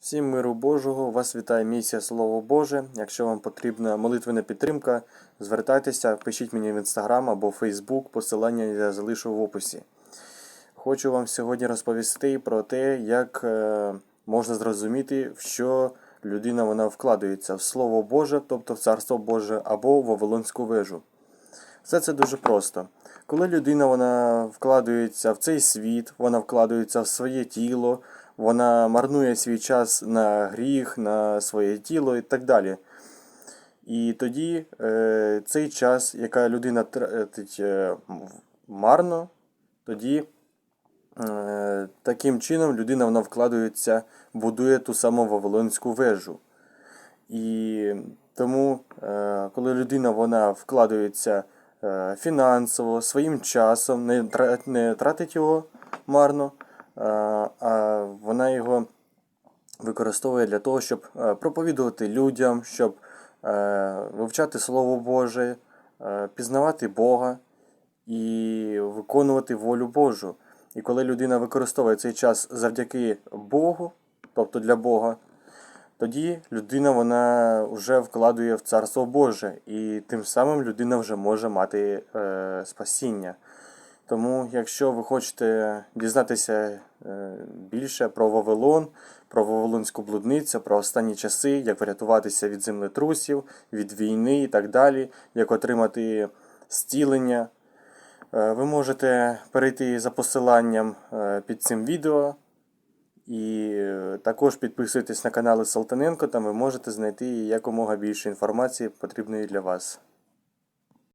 Всім миру Божого, вас вітає місія Слово Боже. Якщо вам потрібна молитвена підтримка, звертайтеся, пишіть мені в інстаграм або Фейсбук, посилання я залишу в описі. Хочу вам сьогодні розповісти про те, як е, можна зрозуміти, в що людина вона вкладається в Слово Боже, тобто в Царство Боже, або в Вавилонську вежу. Все це дуже просто. Коли людина вона вкладається в цей світ, вона вкладається в своє тіло, вона марнує свій час на гріх, на своє тіло і так далі. І тоді е, цей час, яка людина тратить е, марно, тоді е, таким чином людина вона вкладається, будує ту саму Вавилонську вежу. І тому, е, коли людина вона вкладається е, фінансово, своїм часом, не, не тратить його марно, а вона його використовує для того, щоб е, проповідувати людям, щоб е, вивчати Слово Боже, е, пізнавати Бога і виконувати волю Божу. І коли людина використовує цей час завдяки Богу, тобто для Бога, тоді людина вона вже вкладує в Царство Боже, і тим самим людина вже може мати е, спасіння. Тому, якщо ви хочете дізнатися е, більше про Вавилон, про Вавилонську блудницю, про останні часи, як врятуватися від землетрусів, від війни і так далі, як отримати зцілення, е, ви можете перейти за посиланням е, під цим відео. І також підписуйтесь на канали Салтаненко, там ви можете знайти якомога більше інформації потрібної для вас.